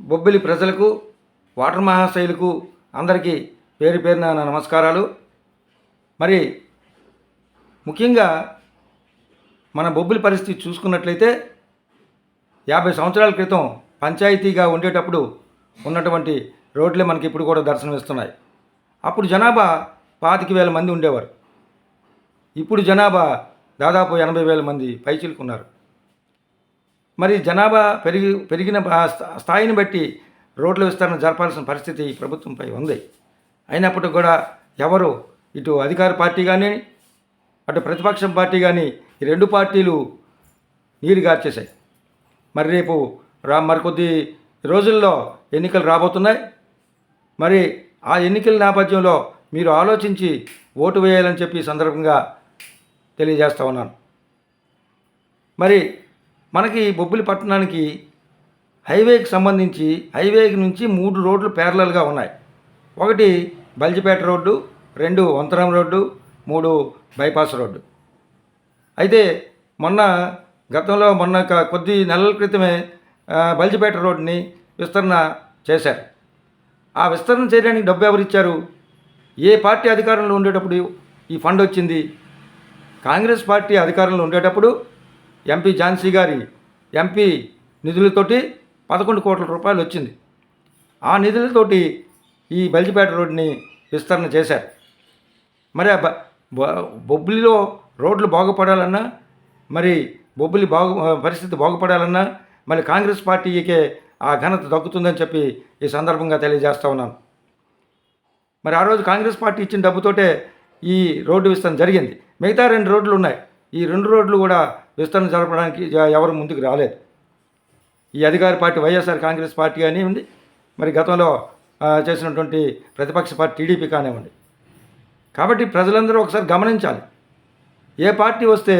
బొబ్బిలి ప్రజలకు వాటర్ మహాశైలకు అందరికీ పేరు పేరున నా నమస్కారాలు. మరి ముఖ్యంగా మన బొబ్బిలి పరిస్థితి చూసుకున్నట్లయితే యాభై సంవత్సరాల క్రితం పంచాయతీగా ఉండేటప్పుడు ఉన్నటువంటి రోడ్లే మనకి ఇప్పుడు కూడా దర్శనమిస్తున్నాయి. అప్పుడు జనాభా పాతిక వేల మంది ఉండేవారు. ఇప్పుడు జనాభా దాదాపు ఎనభై వేల మంది పైచిలుకున్నారు. మరి జనాభా పెరిగి పెరిగిన స్థాయిని బట్టి రోడ్ల విస్తరణ జరపాల్సిన పరిస్థితి ఈ ప్రభుత్వంపై ఉంది. అయినప్పటికీ కూడా ఎవరు ఇటు అధికార పార్టీ కానీ అటు ప్రతిపక్షం పార్టీ కానీ ఈ రెండు పార్టీలు నీరు గార్చేశాయి. మరి రేపు రా మరికొద్ది రోజుల్లో ఎన్నికలు రాబోతున్నాయి. మరి ఆ ఎన్నికల నేపథ్యంలో మీరు ఆలోచించి ఓటు వేయాలని చెప్పి సందర్భంగా తెలియజేస్తా ఉన్నాను. మరి మనకి బొబ్బిలి పట్టణానికి హైవేకి సంబంధించి హైవే నుంచి మూడు రోడ్లు ప్యారలల్గా ఉన్నాయి. ఒకటి బల్జిపేట రోడ్డు రెండు వంతరం రోడ్డు మూడు బైపాస్ రోడ్డు. అయితే మొన్న గతంలో మొన్న కొద్ది నెలల క్రితమే బల్జిపేట రోడ్డుని విస్తరణ చేశారు. ఆ విస్తరణ చేయడానికి డబ్బు ఎవరు ఇచ్చారు? ఏ పార్టీ అధికారంలో ఉండేటప్పుడు ఈ ఫండ్ వచ్చింది? కాంగ్రెస్ పార్టీ అధికారంలో ఉండేటప్పుడు ఎంపీ ఝాన్సీ గారి ఎంపీ నిధులతోటి పదకొండు కోట్ల రూపాయలు వచ్చింది. ఆ నిధులతోటి ఈ బల్జిపేట రోడ్డుని విస్తరణ చేశారు. మరి ఆ బొబ్బిలిలో రోడ్లు బాగుపడాలన్నా మరి బొబ్బిలి బాగు పరిస్థితి బాగుపడాలన్నా మరి కాంగ్రెస్ పార్టీకే ఆ ఘనత దక్కుతుందని చెప్పి ఈ సందర్భంగా తెలియజేస్తా ఉన్నాను. మరి ఆ రోజు కాంగ్రెస్ పార్టీ ఇచ్చిన డబ్బుతోటే ఈ రోడ్డు విస్తరణ జరిగింది. మిగతా రెండు రోడ్లు ఉన్నాయి. ఈ రెండు రోడ్లు కూడా విస్తరణ జరపడానికి ఎవరు ముందుకు రాలేదు. ఈ అధికార పార్టీ వైఎస్ఆర్ కాంగ్రెస్ పార్టీ కానివ్వండి మరి గతంలో చేసినటువంటి ప్రతిపక్ష పార్టీ టీడీపీ కానివ్వండి కాబట్టి ప్రజలందరూ ఒకసారి గమనించాలి. ఏ పార్టీ వస్తే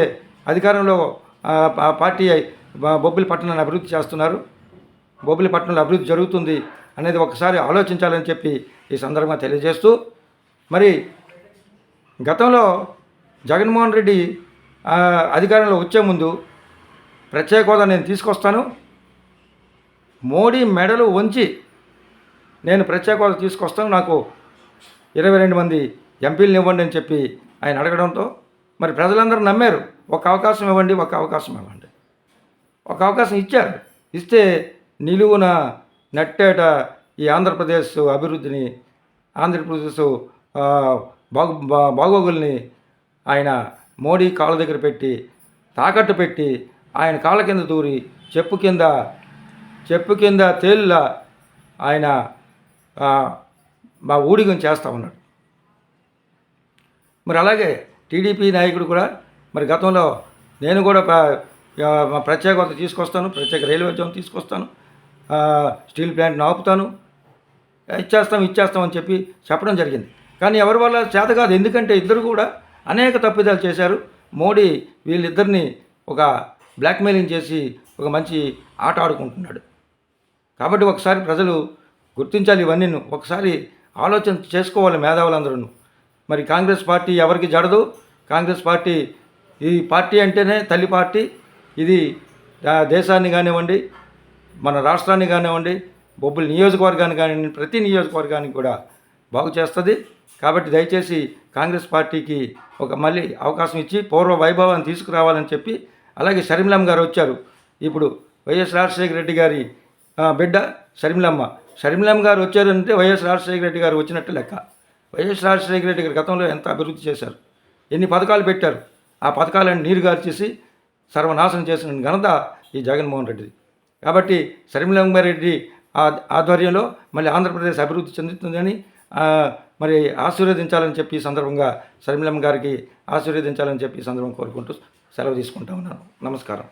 అధికారంలో ఆ, పార్టీ బొబ్బిలి పట్టణాన్ని అభివృద్ధి చేస్తున్నారు? బొబ్బిలి పట్టణంలో అభివృద్ధి జరుగుతుంది అనేది ఒకసారి ఆలోచించాలని చెప్పి ఈ సందర్భంగా తెలియజేస్తూ మరి గతంలో జగన్మోహన్ రెడ్డి అధికారంలో వచ్చే ముందు ప్రత్యేక హోదా నేను తీసుకొస్తాను. మోడీ మెడలు వంచి నేను ప్రత్యేక హోదా తీసుకొస్తాను. నాకు ఇరవై రెండు మంది ఎంపీలను ఇవ్వండి అని చెప్పి ఆయన అడగడంతో మరి ప్రజలందరూ నమ్మారు. ఒక అవకాశం ఇవ్వండి ఒక అవకాశం ఇవ్వండి. ఒక అవకాశం ఇచ్చారు. ఇస్తే నిలువున నట్టేట ఈ ఆంధ్రప్రదేశ్ అభివృద్ధిని ఆంధ్రప్రదేశ్ బాగు బా- బాగోగుల్ని ఆయన మోడీ కాళ్ళ దగ్గర పెట్టి తాకట్టు పెట్టి ఆయన కాళ్ళ కింద దూరి చెప్పు కింద చెప్పు కింద తేలులా ఆయన మా ఊడిగం చేస్తూ ఉన్నాడు. మరి అలాగే టీడీపీ నాయకుడు కూడా మరి గతంలో నేను కూడా ప్రత్యేకత ప్రత్యేక హోదా తీసుకొస్తాను ప్రత్యేక రైల్వే జోన్ తీసుకొస్తాను స్టీల్ ప్లాంట్ని ఆపుతాను ఇచ్చేస్తాం ఇచ్చేస్తాం అని చెప్పి చెప్పడం జరిగింది. కానీ ఎవరి వల్ల చేత కాదు ఎందుకంటే ఇద్దరు కూడా అనేక తప్పిదాలు చేశారు. మోడీ వీళ్ళిద్దరిని ఒక బ్లాక్మెయిలింగ్ చేసి ఒక మంచి ఆట ఆడుకుంటున్నాడు. కాబట్టి ఒకసారి ప్రజలు గుర్తించాలి ఇవన్నీ ఒకసారి ఆలోచన చేసుకోవాలి మేధావులందరూ మరి కాంగ్రెస్ పార్టీ ఎవరికి జడదు? కాంగ్రెస్ పార్టీ ఈ పార్టీ అంటేనే తల్లి పార్టీ. ఇది దేశాన్ని కానివ్వండి మన రాష్ట్రాన్ని కానివ్వండి బొబ్బుల నియోజకవర్గాన్ని కానివ్వండి ప్రతి నియోజకవర్గానికి కూడా బాగు చేస్తుంది. కాబట్టి దయచేసి కాంగ్రెస్ పార్టీకి ఒక మళ్ళీ అవకాశం ఇచ్చి పూర్వ వైభవాన్ని తీసుకురావాలని చెప్పి అలాగే షర్మిలమ్మ గారు వచ్చారు. ఇప్పుడు వైఎస్ రాజశేఖర రెడ్డి గారి బిడ్డ షర్మిలమ్మ. షర్మిలమ్మ గారు వచ్చారంటే వైఎస్ రాజశేఖర రెడ్డి గారు వచ్చినట్టు లెక్క. వైఎస్ రాజశేఖర రెడ్డి గారు గతంలో ఎంత అభివృద్ధి చేశారు? ఎన్ని పథకాలు పెట్టారు? ఆ పథకాలను నీరు గార్చేసి సర్వనాశనం చేసిన ఘనత ఈ జగన్మోహన్ రెడ్డిది. కాబట్టి షర్మిలమ్మ రెడ్డి ఆధ్వర్యంలో మళ్ళీ ఆంధ్రప్రదేశ్ అభివృద్ధి చెందుతుందని మరి ఆశీర్వదించాలని చెప్పి ఈ సందర్భంగా శర్మిలమ్మ గారికి ఆశీర్వదించాలని చెప్పి ఈ సందర్భం కోరుకుంటూ సెలవు తీసుకుంటా ఉన్నాను. నమస్కారం.